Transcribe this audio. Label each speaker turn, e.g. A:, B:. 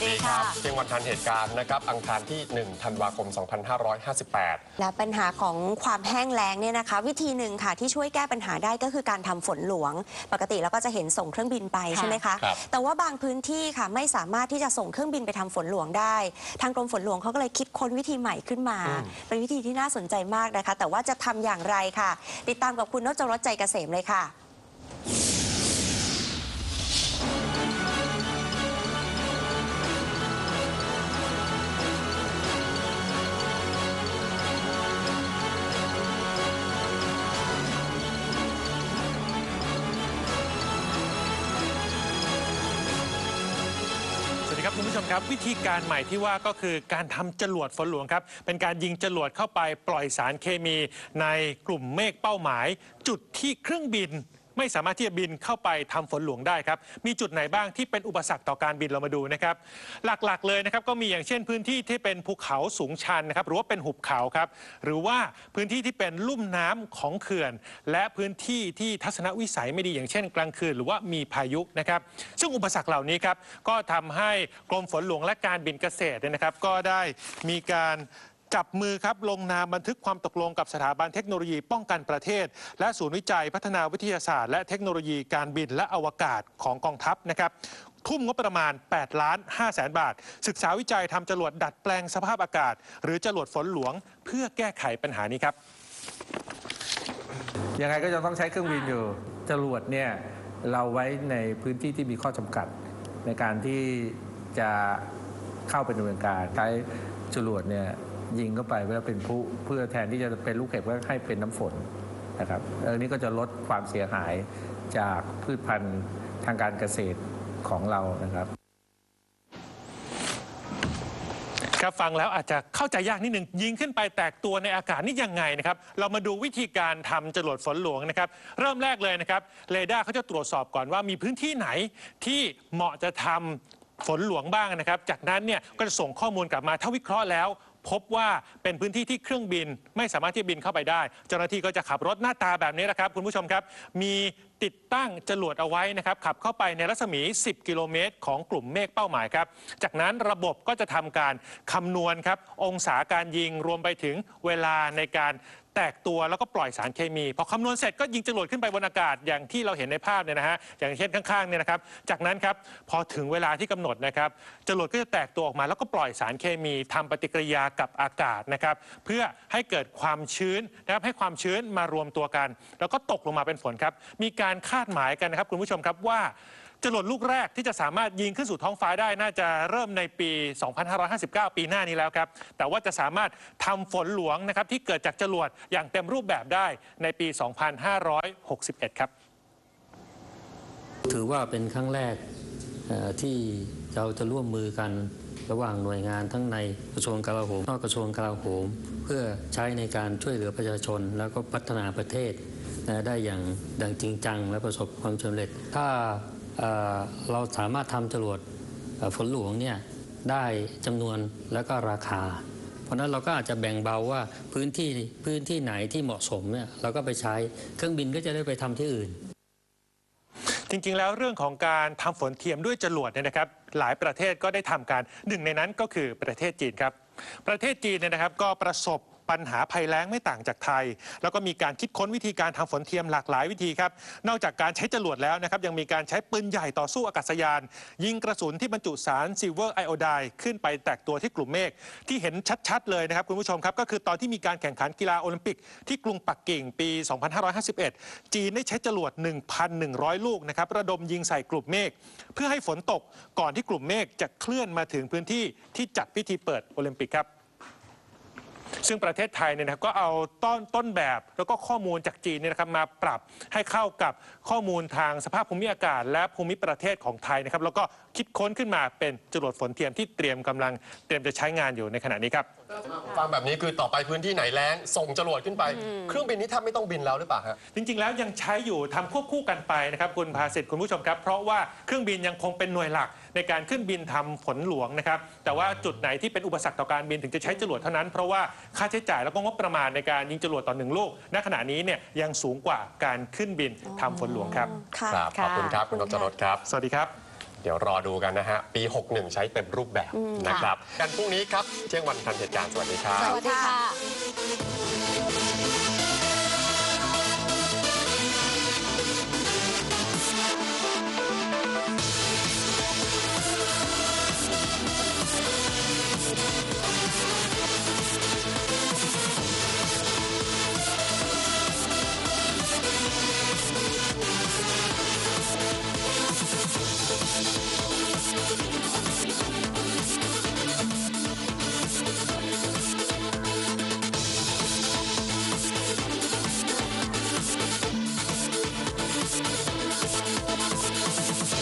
A: สวัสดีค่ะ
B: เที่ยงวันทันเหตุการณ์นะครับ อังคารที่ 1 ธันวาคม 2558
A: และปัญหาของความแห้งแล้งเนี่ยนะคะ วิธีหนึ่งค่ะที่ช่วยแก้ปัญหาได้ก็คือการทำฝนหลวง ปกติเราก็จะเห็นส่งเครื่องบินไป
C: ค่ะ
A: ใช่ไหมคะ
B: ครับ
A: แต่ว่าบางพื้นที่ค่ะไม่สามารถที่จะส่งเครื่องบินไปทำฝนหลวงได้ ทางกรมฝนหลวงเขาก็เลยคิดค้นวิธีใหม่ขึ้นมา เป็นวิธีที่น่าสนใจมากนะคะ แต่ว่าจะทำอย่างไรค่ะ ติดตามกับคุณนจรสใจเกษมเลยค่ะ
D: คุณผู้ชมครับ วิธีการใหม่ที่ว่าก็คือการทำจรวดฝนหลวงครับ เป็นการยิงจรวดเข้าไปปล่อยสารเคมีในกลุ่มเมฆเป้าหมาย จุดที่เครื่องบิน ไม่สามารถที่จะบินเข้าไปทำฝนหลวงได้ครับ มีจุดไหนบ้างที่เป็นอุปสรรคต่อการบินเรามาดูนะครับ หลักๆเลยนะครับก็มีอย่างเช่นพื้นที่ที่เป็นภูเขาสูงชันนะครับหรือว่าเป็นหุบเขาครับหรือว่าพื้นที่ที่เป็นลุ่มน้ำของเขื่อน และพื้นที่ที่ทัศนวิสัยไม่ดีอย่างเช่น กลางคืนหรือว่ามีพายุนะครับซึ่งอุปสรรคเหล่านี้ครับก็ทำให้กรมฝนหลวงและการบินเกษตรเนี่ยนะครับ ก็ได้มีการ จับมือครับลงนามบันทึกความตกลงกับสถาบันเทคโนโลยีป้องกันประเทศ และศูนย์วิจัยพัฒนาวิทยาศาสตร์ และเทคโนโลยีการบินและอวกาศของกองทัพนะครับทุ่มงบประมาณ 8 ล้าน5แสนบาท ศึกษาวิจัยทำจรวดดัดแปลงสภาพอากาศ หรือจรวดฝนหลวง เพื่อแก้ไขปัญหานี้ครับ
E: ยังไงก็จะต้องใช้เครื่องบินอยู่ จรวดเนี่ยเราไว้ในพื้นที่ที่มีข้อจำกัด ในการที่จะเข้าไปดำเนินการใช้จรวดเนี่ย ยิงเข้าไปเพื่อเป็นผู้เพื่อแทนที่จะเป็นลูกเห็บก็ให้เป็นน้ำฝนนะครับออนี่ก็จะลดความเสียหายจากพืชพันธุ์ทางการเกษตรของเรานะครับ
D: ครับฟังแล้วอาจจะเข้าใจยากนิดหนึ่งยิงขึ้นไปแตกตัวในอากาศนี่ยังไงนะครับ เรามาดูวิธีการทำจรวดฝนหลวงนะครับ เริ่มแรกเลยนะครับเรดาร์เขาจะตรวจสอบก่อนว่ามีพื้นที่ไหนที่เหมาะจะทำฝนหลวงบ้างนะครับ จากนั้นเนี่ยก็จะส่งข้อมูลกลับมาถ้าวิเคราะห์แล้ว พบว่าเป็นพื้นที่ที่เครื่องบินไม่สามารถที่บินเข้าไปได้ เจ้าหน้าที่ก็จะขับรถหน้าตาแบบนี้นะครับคุณผู้ชมครับ มี ติดตั้งจรวดเอาไว้นะครับขับเข้าไปในรัศมี 10 กิโลเมตร ของกลุ่มเมฆเป้าหมายครับ จากนั้นระบบก็จะทำการคำนวณครับองศาการยิงรวมไปถึงเวลาในการแตกตัวแล้วก็ปล่อยสารเคมี พอคำนวณเสร็จก็ยิงจรวดขึ้นไปบนอากาศอย่างที่เราเห็นในภาพเนี่ยนะฮะอย่างเช่นข้างๆเนี่ยนะครับจากนั้นครับพอถึงเวลาที่กำหนดนะครับจรวดก็จะแตกตัวออกมา แล้วก็ปล่อยสารเคมีทำปฏิกิริยากับอากาศนะครับเพื่อให้เกิดความชื้นนะครับให้ความชื้นมารวมตัวกัน แล้วก็ตกลงมาเป็นฝนครับมีการการคาดหมายกันนะครับคุณผู้ชมครับว่าจรวดลูกแรกที่จะสามารถยิงขึ้นสู่ท้องฟ้าได้น่าจะเริ่มในปี 2559 ปีหน้านี้แล้วครับ แต่ว่าจะสามารถทำฝนหลวงนะครับที่เกิดจากจรวดอย่างเต็มรูปแบบได้ในปี 2561 ครับ
F: ถือว่าเป็นครั้งแรกที่เราจะร่วมมือกันระหว่างหน่วยงานทั้งในกระทรวงกลาโหมนอกกระทรวงกลาโหม เพื่อใช้ในการช่วยเหลือประชาชน แล้วก็พัฒนาประเทศ นะได้อย่างดังจริงจัง และประสบความสำเร็จ ถ้าเเราสามารถทำจรวดฝนหลวงเนี่ยได้จำนวนและก็ราคา เพราะฉะนั้นเราก็อาจจะแบ่งเบาว่าพื้นที่พื้นที่ไหนที่เหมาะสมเนี่ยเราก็ไปใช้เครื่องบินก็จะได้ไปทำที่อื่น
D: จริง ๆ แล้วเรื่องของการทำฝนเทียมด้วยจรวดเนี่ยนะครับ หลายประเทศก็ได้ทำการหนึ่งในนั้นก็คือประเทศจีนครับ ประเทศจีนเนี่ยนะครับก็ประสบ ปัญหาภัยแล้งไม่ต่างจากไทย แล้วก็มีการคิดค้นวิธีการทำฝนเทียมหลากหลายวิธีครับ นอกจากการใช้จรวดแล้วนะครับยังมีการใช้ปืนใหญ่ต่อสู้อากาศยาน ยิงกระสุนที่บรรจุสารซิลเวอร์ไอโอไดขึ้นไปแตกตัวที่กลุ่มเมฆที่เห็นชัดๆเลยนะครับคุณผู้ชมครับก็คือตอนที่มีการแข่งขันกีฬาโอลิมปิกที่กรุงปักกิ่งปี 2551 จีนได้ใช้จรวด 1,100 ลูกนะครับระดมยิงใส่กลุ่มเมฆเพื่อให้ฝนตกก่อนที่กลุ่มเมฆจะเคลื่อนมาถึงพื้นที่ที่จัดพิธีเปิดโอลิมปิกครับ ซึ่งประเทศไทยเนี่ยนะครับก็เอาต้นต้นแบบแล้วก็ข้อมูลจากจีนเนี่ยนะครับมาปรับให้เข้ากับข้อมูลทางสภาพภูมิอากาศ และภูมิประเทศของไทยนะครับแล้วก็คิดค้นขึ้นมาเป็นจรวดฝนเทียมที่เตรียมกำลังเตรียมจะใช้งานอยู่ในขณะนี้ครับ
B: ฟังแบบนี้คือต่อไปพื้นที่ไหนแล้งส่งจรวดขึ้นไป เครื่องบินนี้แทบไม่ต้องบินแล้วหรือเปล่าฮะ
D: จริง ๆ แล้วยังใช้อยู่ทำควบคู่กันไปนะครับคุณภาสิทธิ์คุณผู้ชมครับ เพราะว่าเครื่องบินยังคงเป็นหน่วยหลักในการขึ้นบินทำฝนหลวงนะครับแต่ว่าจุดไหนที่เป็นอุปสรรคต่อการบินถึงจะใช้จรวดเท่านั้น เพราะว่าค่าใช้จ่ายแล้วก็งบประมาณในการยิงจรวดต่อหนึ่งลูกณขณะนี้เนี่ยยังสูงกว่าการขึ้นบินทำฝนหลวงครับ
A: ค่ะ
B: ครับขอบคุณครับคุณนพจรสครับ
D: สวัสดีครับ
B: เดี๋ยวรอดูกันนะฮะ ปี 61 ใช้เต็มรูปแบบนะครับ กันพรุ่งนี้ครับ เที่ยงวันทันเหตุการณ์ สวัสดีครับ
A: สวัสดีค่ะ